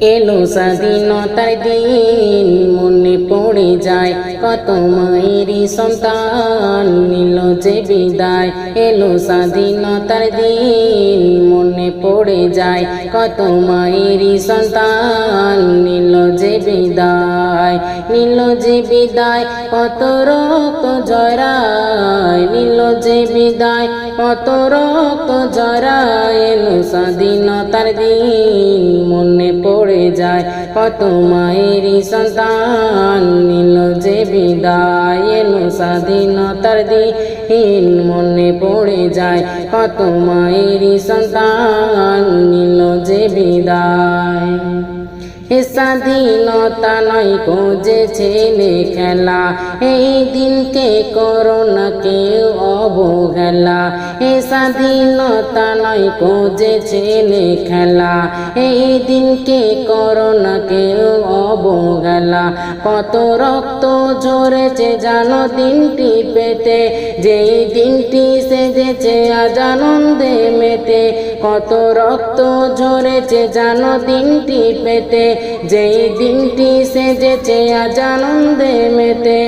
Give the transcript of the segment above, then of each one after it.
এলো স্বাধীনতার দিন, মনে পড়ে যায় কত মায়েরই সন্তান, নিল যে বিদায়। এলো স্বাধীনতার দিন, মনে পড়ে যায় কত মায়েরই সন্তান, নিল যে বিদায়। নিল যে বিদায়, কত রক্ত জরায়। নিল যে বিদায়, কত রক্ত জরায়। এলো স্বাধীনতার দিন, মনে যায়, কত মায়েরই সন্তান নিল যে বিদায় এলো স্বাধীনতার দিন মনে পড়ে যায়, কত মায়েরই সন্তান নিল যে বিদায়। এ স্বাধীনতা নয় ছেলে খেলা। এই দিনকে করোনা কেউ অবহেলা। এ স্বাধীনতা নয় ছেলে খেলা। এই দিনকে করোনা কেউ অবহেলা। কত রক্ত ঝরেছে, জানো দিনটি পেতে। যেই দিনটি সেজেছে, আজ আনন্দে মেতে। কত রক্ত ঝরেছে জানো দিনটি পেতে। যেই দিনটি সেজেছে আজ আনন্দে মেতে।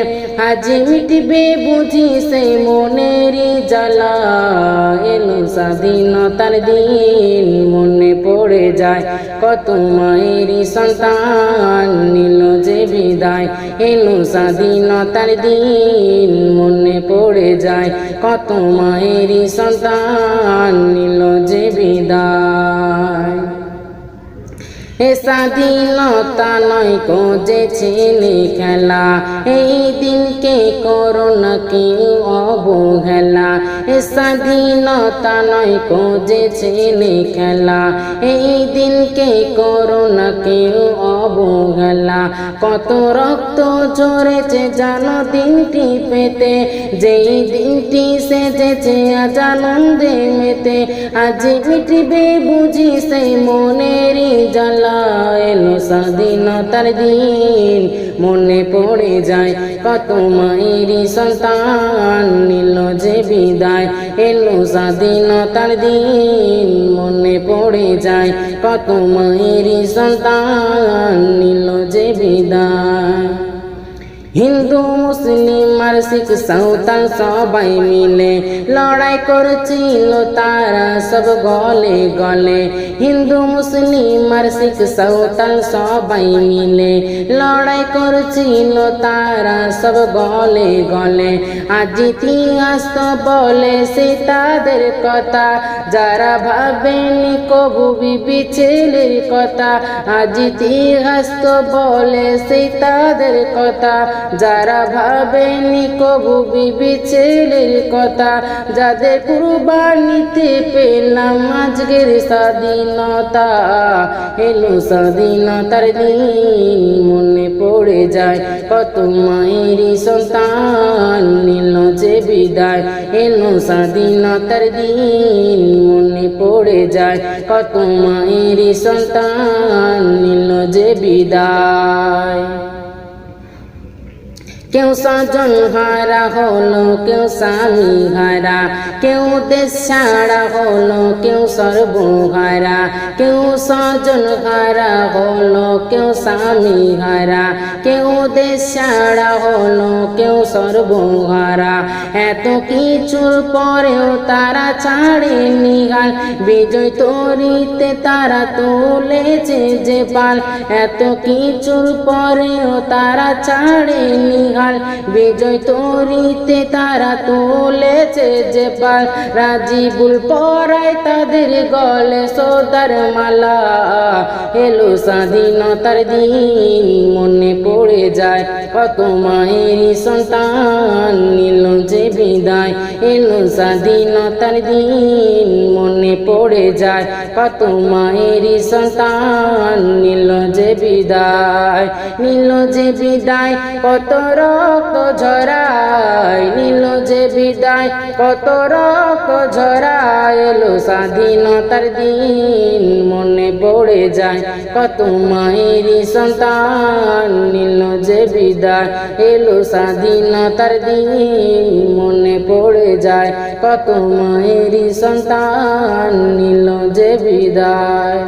আজ মিটবে বুঝি সেই মনেরই জ্বালা। এলো স্বাধীনতার দিন পড়ে যায়। কত মায়েরই সন্তান নিল যে বিদায়। এলো স্বাধীনতার দিন, মনে পড়ে যায়। কত মায়েরই সন্তান নিল যে বিদায়। স্বাধীনতা নয় যে ছেলে খেলা এই দিনকে করোনা কেউ অবহেলা। স্বাধীনতা নয় যে ছেলে খেলা এই দিনকে করোনা কেউ অবহেলা। কত রক্ত ঝরেছে জানো দিনটি পেতে। যেই দিনটি সেজেছে আজ আনন্দে মেতে। আজ মিটবে বুঝি সেই মনেরই জ্বালা। এলো স্বাধীনতার দিন। মনে পড়ে যায় কত মায়েরই সন্তান নিল যে বিদায়। এলো স্বাধীনতার দিন। মনে পড়ে যায় কত মায়েরই সন্তান নিল যে বিদায়। হিন্দু, মুসলিম আর শিখ সাঁওতাল সবাই মিলে লড়াই করছিল তারা সব গলে গলে। হিন্দু, মুসলিম আর শিখ সাঁওতাল সবাই মিলে লড়াই করছিল তারা সব গলে গলে। আজ ইতিহাস তো বলে সে তাদের কথা, যারা ভাবেনি কবু বিবি ছেলের কথা। আজ ইতিহাস তো বলে সে তাদের কথা যারা ভাবেনি কবু বিবি ছেলের কথা, যাদের কুরবানিতে পেলাম আজকের স্বাধীনতা এলো স্বাধীনতার দিন মনে পড়ে যায়, কত মায়েরই সন্তান নিল যে বিদায় এলো স্বাধীনতার দিন মনে পড়ে যায়, কত মায়েরই সন্তান নিল যে বিদায়। কেউ স্বজন হারা হলো, কেউ স্বামী হারা কেউ দেশ হলো, কেউ সর্বহারা কেউ স্বজন হারা হলো, কেউ স্বামী হারা কেউ দেশ হলো, কেউ সর্বহারা এত কিছুর পরেও তারা ছাড়ে নিগাল বিজয় তরিতে তারা তুলেছে যে পাল। এত কিছুর পরেও তারা ছাড়ে নিগাল বিজয় তরিতে তারা তুলেছে যে পাল রাজিবুল পরায় তাদের গলে সোদার মালা। এলো স্বাধীনতার দিন, মনে পড়ে যায় কত মায়েরই সন্তান, নিল যে বিদায়। এলো স্বাধীনতার দিন, মনে পড়ে যায় কত মায়েরই সন্তান, নিল যে বিদায়। নিল যে বিদায়, কত রক্ত ঝরায় নিল যে বিদায়। কত রক্ত ঝরায় এলো স্বাধীনতার দিন, মনে পড়ে যায়। কত মায়েরই সন্তান নিল যে বিদায়। এলো স্বাধীনতার দিন, মনে পড়ে যায়। কত মায়েরই সন্তান নিল যে বিদায়।